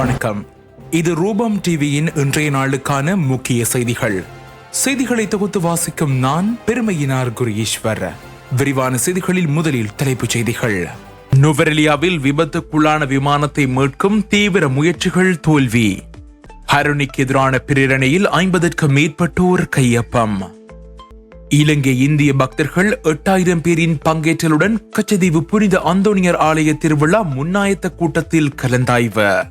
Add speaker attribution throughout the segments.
Speaker 1: வணக்கம். இது ரூபம் டிவியின் இன்றைய நாளுக்கான முக்கிய செய்திகள். செய்திகளை தொகுத்து வாசிக்கும் நான் பெருமையினார் குரீஸ்வர் விரிவான செய்திகளில் முதலில் தலைப்புச் செய்திகள். நுவரெலியாவில் விபத்துக்குள்ளான விமானத்தை மீட்கும் தீவிர முயற்சிகள் தோல்வி. ஹருணிக்கு எதிரான பிரேரணையில் ஐம்பதற்கும் மேற்பட்டோர் கையொப்பம். இலங்கை இந்திய பக்தர்கள் எட்டாயிரம் பேரின் பங்கேற்றலுடன் கச்சதீவு புனித அந்தோனியர் ஆலய திருவிழா முன்னாயத்த கூட்டத்தில் கலந்தாய்வு.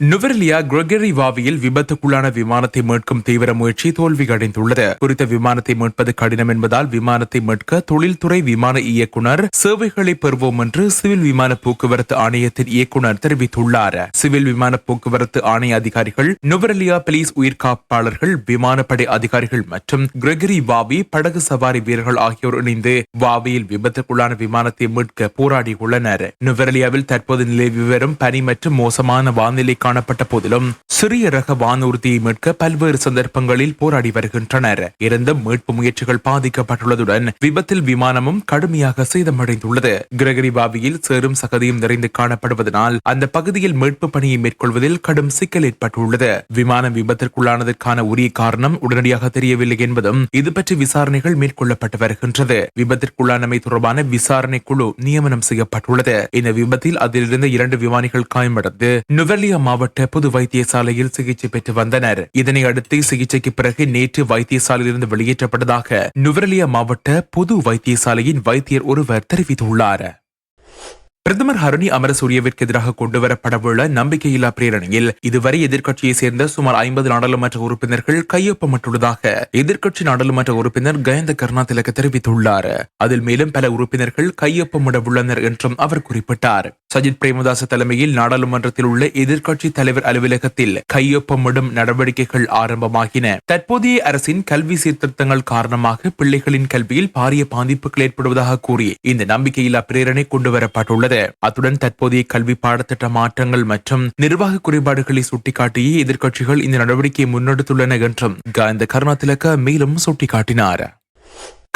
Speaker 1: நுவர்லியா கிரகரி வாவியில் விபத்துக்குள்ளான விமானத்தை மீட்கும் தீவிர முயற்சி தோல்வியடைந்துள்ளது. குறித்த விமானத்தை மீட்பது கடினம் என்பதால் விமானத்தை மீட்க தொழில்துறை விமான இயக்குனர் சேவைகளை பெறுவோம் என்று சிவில் விமான போக்குவரத்து ஆணையத்தின் இயக்குனர் தெரிவித்துள்ளார். சிவில் விமான போக்குவரத்து ஆணைய அதிகாரிகள் நுவர்லியா போலீஸ் உயிர்காப்பாளர்கள் விமானப்படை அதிகாரிகள் மற்றும் கிரகரி வாவி படகு சவாரி வீரர்கள் ஆகியோர் இணைந்து வாவியில் விபத்துக்குள்ளான விமானத்தை மீட்க போராடியுள்ளனர். நுவரலியாவில் தற்போது நிலவி வரும் பனி மற்றும் மோசமான வானிலை காணப்பட்ட போதிலும் சிறிய ரக வானூர்தியை மீட்க பல்வேறு சந்தர்ப்பங்களில் போராடி வருகின்றனர். இருந்தும் மீட்பு முயற்சிகள் பாதிக்கப்பட்டுள்ளதுடன் விபத்தில் விமானமும் கடுமையாக சேதமடைந்துள்ளது. கிரகரி பாவியில் சேரும் சகதியும் நிறைந்து காணப்படுவதனால் அந்த பகுதியில் மீட்பு பணியை மேற்கொள்வதில் கடும் சிக்கல் ஏற்பட்டுள்ளது. விமானம் விபத்திற்குள்ளானதற்கான உரிய காரணம் உடனடியாக தெரியவில்லை என்பதும் இது பற்றி விசாரணைகள் மேற்கொள்ளப்பட்டு வருகின்றது. விபத்திற்குள்ளானமை தொடர்பான விசாரணை குழு நியமனம் செய்யப்பட்டுள்ளது. இந்த விபத்தில் அதிலிருந்து இரண்டு விமானிகள் காயமடைந்து நுவலியா மாவட்ட பொது வைத்தியசாலையில் சிகிச்சை பெற்று வந்தனர். இதனை அடுத்து சிகிச்சைக்கு பிறகு நேற்று வைத்தியசாலையிலிருந்து வெளியேற்றப்பட்டதாக நுவரலியா மாவட்ட பொது வைத்தியசாலையின் வைத்தியர் ஒருவர் தெரிவித்துள்ளார். பிரதமர் ஹரணி அமரசூரியவிற்கு எதிராக கொண்டுவரப்படவுள்ள நம்பிக்கையில்லா பிரேரணையில் இதுவரை எதிர்க்கட்சியை சேர்ந்த சுமார் ஐம்பது நாடாளுமன்ற உறுப்பினர்கள் கையொப்பமிட்டுள்ளதாக எதிர்க்கட்சி நாடாளுமன்ற உறுப்பினர் கயந்த கருணாதிலக தெரிவித்துள்ளார். அதில் மேலும் பல உறுப்பினர்கள் கையொப்பமிட உள்ளனர் என்றும் அவர் குறிப்பிட்டார். சஜித் பிரேமதாச தலைமையில் நாடாளுமன்றத்தில் உள்ள எதிர்க்கட்சி தலைவர் அலுவலகத்தில் கையொப்பமிடும் நடவடிக்கைகள் ஆரம்பமாகின. தற்போதைய அரசின் கல்வி சீர்திருத்தங்கள் காரணமாக பிள்ளைகளின் கல்வியில் பாரிய பாதிப்புகள் ஏற்படுவதாக கூறி இந்த நம்பிக்கையில்லா பிரேரணை கொண்டுவரப்பட்டுள்ளது. அத்துடன் தற்போதைய கல்வி பாடத்திட்ட மாற்றங்கள் மற்றும் நிர்வாக குறைபாடுகளை சுட்டிக்காட்டியே எதிர்க்கட்சிகள் இந்த நடவடிக்கையை முன்னெடுத்துள்ளன என்றும் இந்த கருணாதிலக்க மேலும் சுட்டிக்காட்டினார்.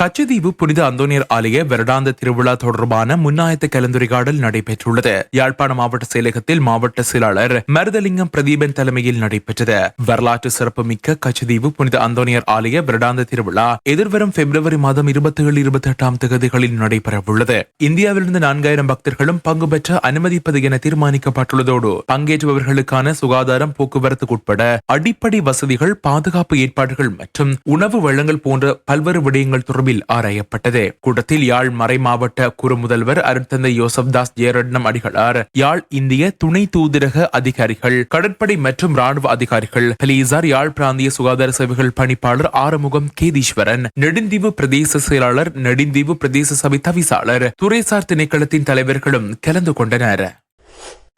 Speaker 1: கச்சதீவு புனித அந்தோனியர் ஆலய வருடாந்த திருவிழா தொடர்பான முன்னாயத்த கலந்துரையாடல் நடைபெற்றுள்ளது. யாழ்ப்பாண மாவட்ட செயலகத்தில் மாவட்ட செயலாளர் மருதலிங்கம் பிரதீபன் தலைமையில் நடைபெற்றது. வரலாற்று சிறப்புமிக்க கச்சதீவு புனித அந்தோனியர் ஆலய வருடாந்த திருவிழா எதிர்வரும் பிப்ரவரி மாதம் இருபத்தி ஏழு இருபத்தி எட்டாம் தேதிகளில் நடைபெறவுள்ளது. இந்தியாவிலிருந்து நான்காயிரம் பக்தர்களும் பங்கு பெற்ற அனுமதிப்பது என தீர்மானிக்கப்பட்டுள்ளதோடு பங்கேற்றுபவர்களுக்கான சுகாதாரம் போக்குவரத்து உட்பட அடிப்படை வசதிகள் பாதுகாப்பு ஏற்பாடுகள் மற்றும் உணவு வழங்கல் போன்ற பல்வேறு விடயங்கள் தொடர்பில் தொடர்பில் ஆராயப்பட்டது. கூட்டத்தில் யாழ் மறை மாவட்ட குறு முதல்வர் அருட்தந்தை யோசப் தாஸ் ஜெயரட்னம் அடிகளார். யாழ் இந்திய துணை தூதரக அதிகாரிகள் கடற்படை மற்றும் ராணுவ அதிகாரிகள் ஹலீசார் யாழ் பிராந்திய சுகாதார சேவைகள் பணிப்பாளர் ஆறுமுகம் கேதீஸ்வரன் நெடுந்தீவு பிரதேச செயலாளர் நெடுந்தீவு பிரதேச சபை தவிசாளர் துறைசார் திணைக்களத்தின் தலைவர்களும் கலந்து கொண்டனர்.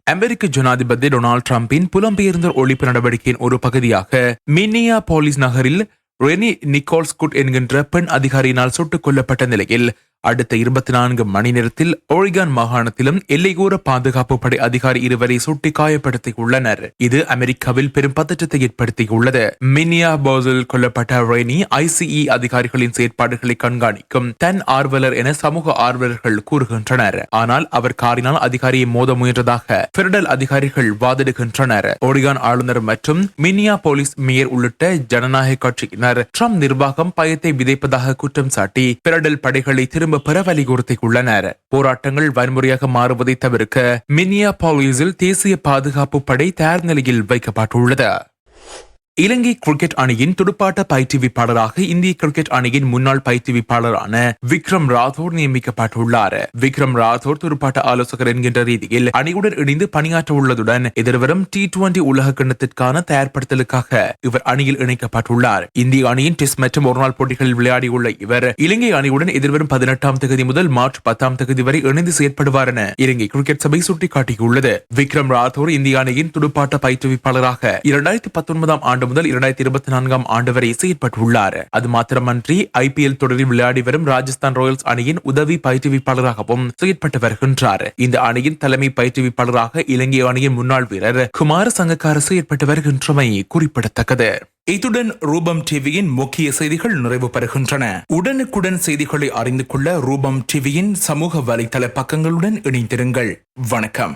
Speaker 1: அமெரிக்க ஜனாதிபதி டொனால்டு டிரம்பின் புலம்பெயர்ந்தோர் ஒழிப்பு நடவடிக்கையின் ஒரு பகுதியாக மின்னியா போலீஸ் நகரில் ரெனி நிக்கோல்ஸ்குட் என்கின்ற பெண் அதிகாரியினால் சுட்டுக் கொல்லப்பட்ட நிலையில் அடுத்த இருபத்தி நான்கு மணி நேரத்தில் ஒரிகான் மாகாணத்திலும் எல்லைகூர பாதுகாப்பு படை அதிகாரி இருவரை சுட்டி காயப்படுத்தியுள்ளனர். இது அமெரிக்காவில் பெரும் பதற்றத்தை ஏற்படுத்தியுள்ளது. மினியா போசில் கொல்லப்பட்ட ரெய்னி ஐசிஇ அதிகாரிகளின் செயற்பாடுகளை கண்காணிக்கும் தன் ஆர்வலர் என சமூக ஆர்வலர்கள் கூறுகின்றனர். ஆனால் அவர் காரினால் அதிகாரியை மோத முயன்றதாக பெடரல் அதிகாரிகள் வாதிடுகின்றனர். ஒரிகான் ஆளுநர் மற்றும் மினியா போலீஸ் மேயர் உள்ளிட்ட ஜனநாயக கட்சியினர் ட்ரம்ப் நிர்வாகம் பயத்தை விதைப்பதாக குற்றம் சாட்டி பெடரல் படைகளை திரும்ப திரும்ப பெற வலியுறுத்தியுள்ளனர். போராட்டங்கள் வன்முறையாக மாறுவதை தவிர்க்க மினியா பாலிஸில் தேசிய பாதுகாப்பு படை தயார் நிலையில் வைக்கப்பட்டுள்ளது. இலங்கை கிரிக்கெட் அணியின் துடுப்பாட்ட பயிற்றுவிப்பாளராக இந்திய கிரிக்கெட் அணியின் முன்னாள் பயிற்றுவிப்பாளரான விக்ரம் ராதோர் நியமிக்கப்பட்டுள்ளார். விக்ரம் ராதோர் துடுப்பாட்ட ஆலோசகர் என்கின்ற ரீதியில் அணியுடன் இணைந்து பணியாற்ற உள்ளதுடன் எதிர்வரும் டி டுவெண்டி உலக கிண்ணத்திற்கான தயார்படுத்தலுக்காக இவர் அணியில் இணைக்கப்பட்டுள்ளார். இந்திய அணியின் டெஸ்ட் மற்றும் ஒருநாள் போட்டிகளில் விளையாடியுள்ள இவர் இலங்கை அணியுடன் எதிர்வரும் பதினெட்டாம் தேதி முதல் மார்ச் பத்தாம் தேதி வரை இணைந்து செயற்படுவார் என இலங்கை கிரிக்கெட் சபை சுட்டிக்காட்டியுள்ளது. விக்ரம் ராதோர் இந்திய அணியின் துடுப்பாட்ட பயிற்றுவிப்பாளராக இரண்டாயிரத்தி பத்தொன்பதாம் ஆண்டு ஆண்டு முதல் இரண்டாயிரத்தி இருபத்தி நான்காம் ஆண்டு வரை செயற்பட்டுள்ளார் அது மாத்திரமன்றி ஐ பி எல் தொடரில் விளையாடி வரும் ராஜஸ்தான் ராயல்ஸ் அணியின் உதவி பயிற்றுவிப்பாளராகவும் செயற்பட்டு வருகின்றார். இந்த அணியின் தலைமை பயிற்றுவிப்பாளராக இலங்கை அணியின் முன்னாள் வீரர் குமார சங்கக்கார செயற்பட்டு வருகின்றமை குறிப்பிடத்தக்கது. இத்துடன் ரூபம் டிவியின் முக்கிய செய்திகள் நிறைவு பெறுகின்றன. உடனுக்குடன் செய்திகளை அறிந்து கொள்ள ரூபம் டிவியின் சமூக வலைதள பக்கங்களுடன் இணைந்திருங்கள். வணக்கம்.